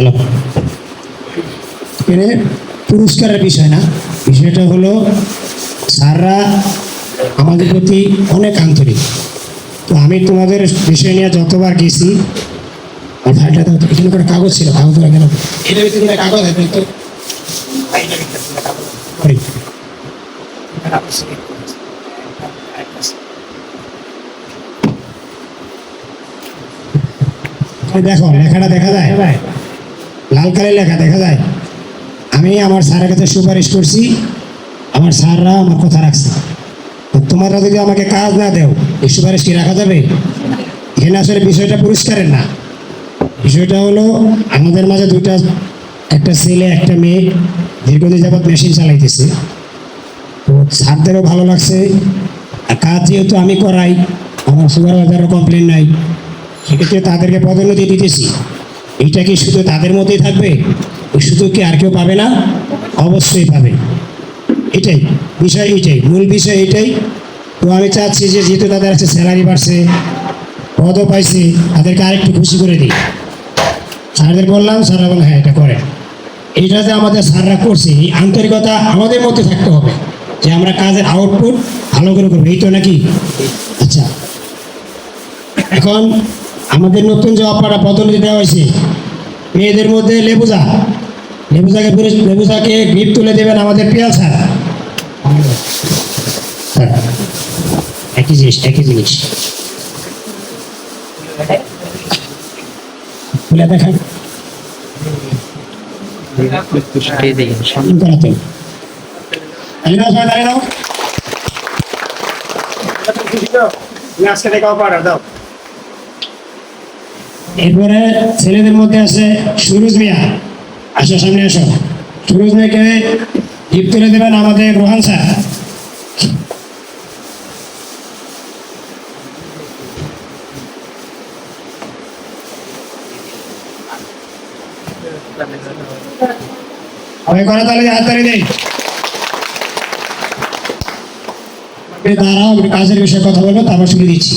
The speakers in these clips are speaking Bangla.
হ্যালো। এখানে পুরস্কারের বিষয় না বিষয়টা হলো স্যাররা আমাদের প্রতি অনেক আন্তরিক। তো আমি তোমাদের বিষয় নিয়ে যতবার গেছি ভাইটা তো, এখানে করে কাগজ ছিল কাগজ কেন এটার ভিতরে কাগজ আছে তো। দেখো লেখাটা দেখা যায়। লাল কালি লেখা দেখা যায়। আমি আমার স্যারের কাছে সুপারিশ করছি, আমার স্যাররা আমার কথা রাখছে। তোমরা যদি আমাকে কাজ না দেও, এই সুপারিশ কি রাখা যাবে? এখানে আসলে বিষয়টা পুরস্কারের না। বিষয়টা হলো, আমাদের মাঝে দুইটা, একটা ছেলে, একটা মেয়ে দীর্ঘদিন যাবৎ মেশিন চালাইতেছে। তো স্যারদেরও ভালো লাগছে, আর কাজ যেহেতু আমি করাই, আমার সুপারভাইজারও কমপ্লেন নাই, সেক্ষেত্রে তাদেরকে পদোন্নতি দিতেছি। এইটা কি শুধু তাদের মধ্যেই থাকবে? ওই সুযোগ কি আর কেউ পাবে না? অবশ্যই পাবে। এটাই, বিষয় এটাই, মূল বিষয় এটাই। তো আমি চাচ্ছি যে যেহেতু তাদের আছে স্যালারি বাড়ছে, পদও পাইছে, তাদেরকে আরেকটু খুশি করে দিই। স্যারদের বললাম, স্যাররা বলে হ্যাঁ এটা করে এটা যে আমাদের স্যাররা করছে, এই আন্তরিকতা আমাদের মধ্যে থাকতে হবে যে আমরা কাজের আউটপুট ভালো করে করব। এই তো নাকি? আচ্ছা। এখন আমাদের নতুন যে অপারা পদোন্নতি দেওয়া হয়েছে, মেয়েদের মধ্যে লেবুজা। লেবুজাকে লেবুজাকে গিফট তুলে দেবেন আমাদের পিয়াল স্যার। একই জিনিস একই জিনিস। খুলে আজকে দাও। এরপরে ছেলেদের মধ্যে আছে সুরজ মিয়া। আসো, সামনে আসো। সুরজ মিয়াকে গিফট তুলে দেবেন আমাদের রোহান স্যার। কাজের বিষয়ে কথা বলব, তারপর শুনে দিচ্ছি।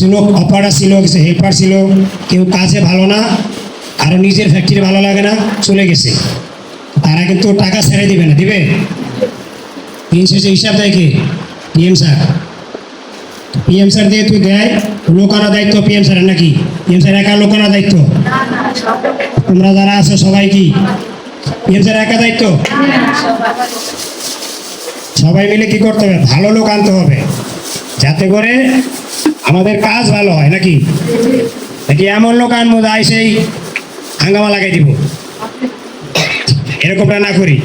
কিছু লোক অপারেটার ছিল, কিছু হেল্পার ছিল, কেউ কাজে ভালো না, কারও নিজের ফ্যাক্টরি ভালো লাগে না, চলে গেছে। তারা কিন্তু টাকা ছেড়ে দিবে না, দিবে? দিন হিসাব দেয় কে? PM sir. পিএম স্যার দিয়ে তুই দেয় লোকানো দায়িত্ব পিএম স্যারের নাকি? পিএম স্যার একা লোকানো দায়িত্ব তোমরা যারা আছো, সবাই কি? পিএম স্যার একা দায়িত্ব? সবাই মিলে কি করতে হবে? ভালো লোক আনতে হবে। যাতে করে আমাদের কাজ ভালো হয় নাকি? নাকি এমন লোক আনব যাই সেই হাঙ্গামা লাগাই দিব? এরকমটা না করি।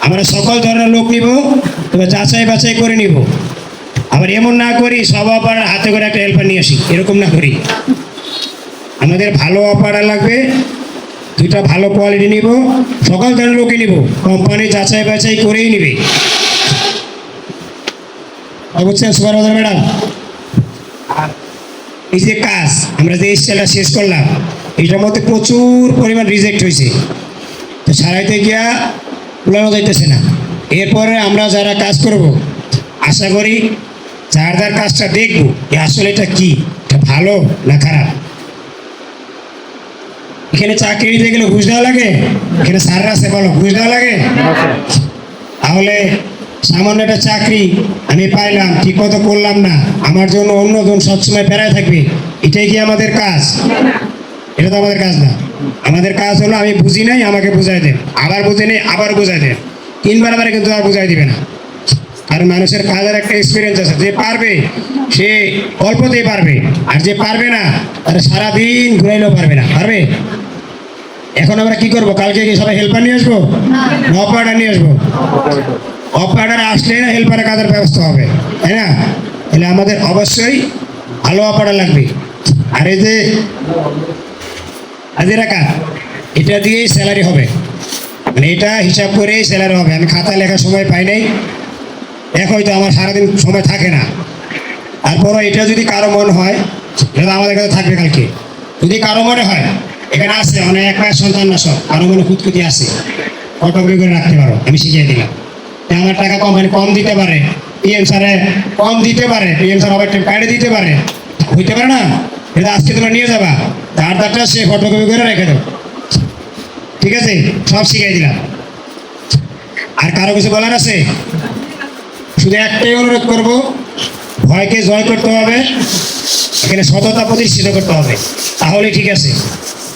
আমরা সকল ধরনের লোক নিব তবে যাচাই বাছাই করে নিব। আবার এমন না করি, সব অপার হাতে করে একটা হেল্পার নিয়ে আসি। এরকম না করি। আমাদের ভালো অপারা লাগবে, দুইটা ভালো কোয়ালিটি নিব, সকল ধরনের লোকই নিব। কোম্পানি যাচাই বাছাই করেই নিবে। বুঝছেন সুপারভাইজার ম্যাডাম। এই যে কাজ আমরা যে স্টাইলটা শেষ করলাম এটার মধ্যে প্রচুর পরিমাণ রিজেক্ট হয়েছে। তো সারাইতে গিয়া উলানো যাইতেছে না। এরপরে আমরা যারা কাজ করব আশা করি যার যার কাজটা দেখব যে আসলে এটা কি এটা ভালো না খারাপ। এখানে চাকরি দিতে গেলে ঘুষ দেওয়া লাগে এখানে স্যাররা আছে বলো ঘুষ দেওয়া লাগে? তাহলে সামান্য একটা চাকরি আমি পাইলাম ঠিক মতো করলাম না আমার জন্য অন্যজন সবসময় ফেরায় থাকবে এটাই কি আমাদের কাজ? এটা তো আমাদের কাজ না। আমাদের কাজ হলো আমি বুঝি নাই আমাকে বুঝাই দেন। আবার বুঝে নেই আবার বুঝাই দেন। তিনবার আবার কিন্তু আর বুঝাই দিবে না। কারণ মানুষের কাজের একটা এক্সপিরিয়েন্স আছে যে পারবে সে অল্পতেই পারবে আর যে পারবে না তারা সারাদিন ঘুরাইলেও পারবে না পারবে? এখন আমরা কি করব? কালকে কি সবাই হেল্পার নিয়ে আসব? অপারেটার নিয়ে আসব? অপারেটার আসলে না হেল্পারের কাজের ব্যবস্থা হবে, তাই না? তাহলে আমাদের অবশ্যই ভালো অপারেটার লাগবে। আর এই যে, হাজিরা কাজ এটা দিয়েই স্যালারি হবে। মানে এটা হিসাব করেই স্যালারি হবে। আমি খাতা লেখার সময় পাই নাই। এক হয়তো আমার সারাদিন সময় থাকে না। তারপরও এটা যদি কারও মন হয়, এটা আমাদের কাছে থাকবে কালকে। যদি কারও মনে হয়, এখানে আসে মানে এক সন্তান না সব। কারও মনে খুঁতখুতি আসে ফটোগ্রাফি করে রাখতে পারো? আমি শিখিয়ে দিলাম। আমার টাকা কোম্পানি কম দিতে পারে। পিএম স্যারে কম দিতে পারে। পিএম স্যার ওভার টাইম কাটে দিতে পারে। হইতে পারে না? এটা আজকে তোমরা নিয়ে যাবা। তার তারটা সে ফটোকপি করে রেখে দাও। ঠিক আছে? সব শিখিয়ে দিলাম। আর কারও কিছু বলার আছে? শুধু একটাই অনুরোধ করব, ভয়কে জয় করতে হবে, এখানে সততা প্রতিষ্ঠিত করতে হবে। তাহলে ঠিক আছে।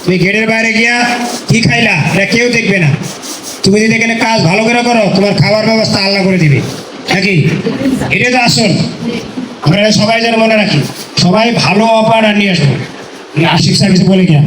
তুমি গেটের বাইরে গিয়া কি খাইলা? এটা কেউ দেখবে না। তুমি যদি এখানে কাজ ভালো করে করো, তোমার খাবার ব্যবস্থা আল্লাহ করে দিবে। নাকি? এটাই তো আসল। আমরা সবাই যেন মনে রাখি, সবাই ভালো অপার আর নিয়ে আসব। আশিক স্যার কিছু বলে কিনা?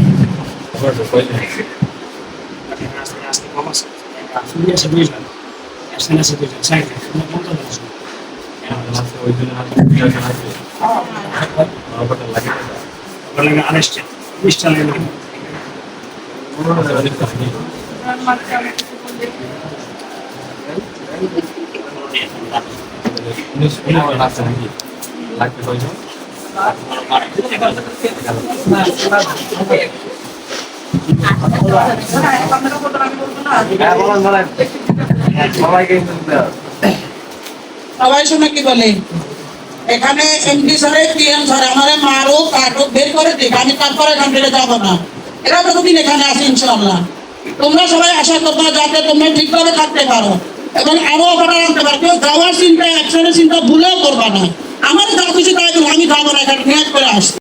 সবাই শুনে কি বলে? এখানে এমডি স্যারে পিএম স্যার, আমার মারো, কাটো, বের করে দিক, আমি তারপরে এখান থেকে যাব না। এরা কতদিন এখানে আছে ইনশাল্লাহ তোমরা সবাই আশা করবা যাতে তোমরা ঠিকভাবে থাকতে পারো। এবং আরও অপারে আনতে পারবে, যাওয়ার চিন্তা, একসঙ্গে চিন্তা ভুলেও করবা না। আমার যা খুশি তাই আমি যাব না এখানে করে আসছি।